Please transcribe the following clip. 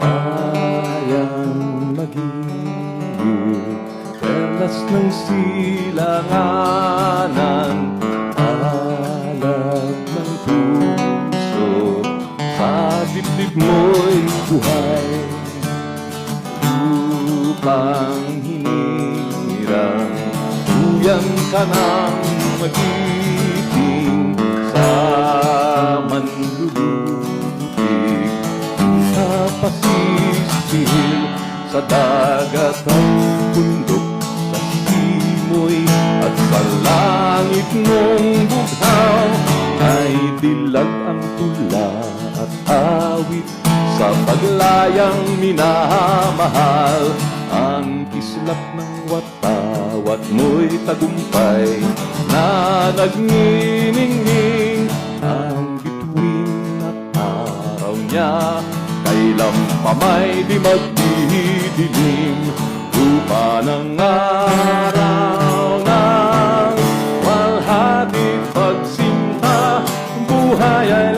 Bayang magiging Perlas ng silanganan Alag ng puso. Sa dibdib mo'y buhay Upang hinirang Tuyan ka ng magiting Sa Sa pasisihil Sa dagat at bundok Sa simoy at sa langit mong bughaw Ay dilag ang tula at awit Sa paglayang minamahal. Ang kislap ng watawat mo'y tagumpay Na nagniningning. Ang bituin at araw niya Kailan pa may di magdidilim. Lupa ng araw ng walhati pagsinta Buhay ay